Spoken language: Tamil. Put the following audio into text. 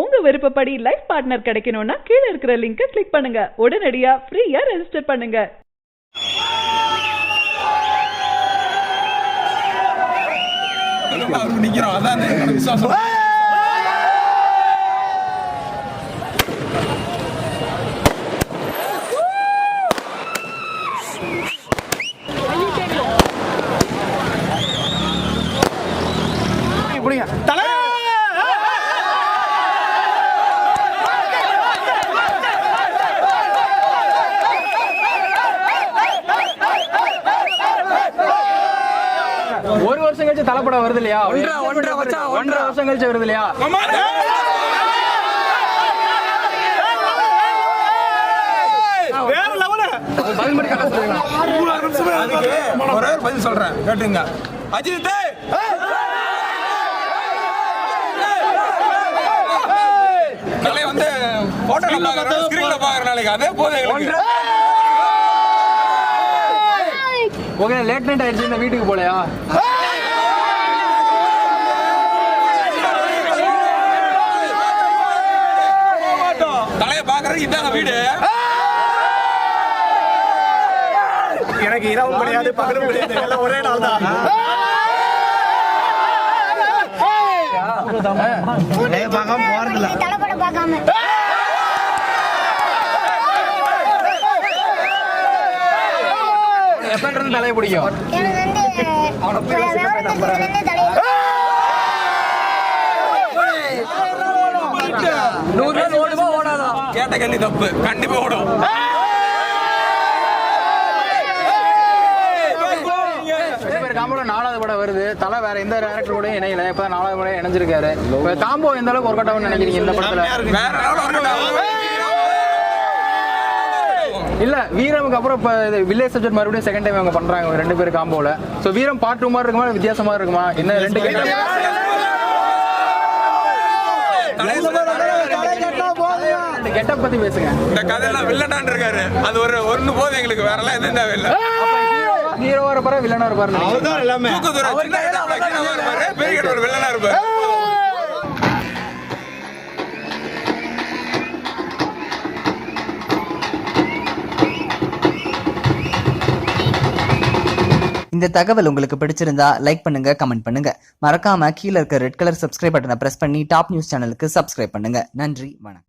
உங்க விருப்பப்படி லைஃப் பார்ட்னர் கிடைக்கணும்னா கீழ இருக்கிற லிங்கை கிளிக் பண்ணுங்க. உடனடியா ஃப்ரீயா ரெஜிஸ்டர் பண்ணுங்க. நிக்கிறோம். அதான் விசுவாசம் ஒரு வருஷம் கழிச்சு தலைப்படம் வருது இல்லையா? ஒன்றரை வருஷம் கழிச்சு வருது இல்லையா? பதில் மட்டும் கரெக்டா சொல்லுங்க. அதுக்கு ஒரே ஒரு பதில் சொல்றேன் கேட்டுங்க. அஜித்! நாளை வந்து போட்டோல பாக்குறோம் ஸ்கிரீன்ல பாக்குற நாளைக்கு அதே போதும் எங்களுக்கு. ஓகே லேட் நைட் ஆயிடுச்சு வீட்டுக்கு போலையா? இதாங்க வீடு. எனக்கு இரவும் கிடையாது பகலும் கிடையாது. எல்லாம் ஒரே நாள் தான் பார்க்காம போறதில்ல தலைப்பட பார்க்காம. எப்ப இருந்து தலையை பிடிக்கும்? நூறு ஓடுமா? கேட்ட கேள்வி தப்பு. கண்டிப்பா ஓடும். காம்போல நாலாவது படம் வருது. தலை வேற எந்த டேரக்டர் கூட இணையல. இப்பதான் நாலாவது படம் இணைஞ்சிருக்காரு. இப்ப காம்போ எந்த அளவுக்கு ஒர்க் அவுட் நினைக்கிறீங்க இந்த படத்துல. இல்ல வீரமுக்கு அப்புறம் இப்ப வில்லேஜ் சப்ஜெக்ட் மறுபடியும் செகண்ட் டைம் அவங்க பண்றாங்க ரெண்டு பேரும் காம்போல. சோ வீரம் பார்ட் டூ மாதிரி இருக்குமா? வித்தியாசமா இருக்குமா? என்ன ரெண்டு கெட்டப் பத்தி பேசுங்க. இந்த கதையெல்லாம் வில்லனான் இருக்காரு. அது ஒரு ஒண்ணு போதும் எங்களுக்கு. வேற எல்லாம் எதுவும் தேவையில்லை ஹீரோவா இருப்பாரா வில்லனா இருப்பாரு அவர்தான் எல்லாமே. பெரிய ஒரு வில்லனா இருப்பாரு. இந்த தகவல் உங்களுக்கு பிடிச்சிருந்தா லைக் பண்ணுங்க கமெண்ட் பண்ணுங்க. மறக்காம கீழ இருக்க ரெட் கலர் சப்ஸ்கிரைப் பட்டனை பிரஸ் பண்ணி டாப் நியூஸ் சேனலுக்கு சப்ஸ்கிரைப் பண்ணுங்க. நன்றி வணக்கம்.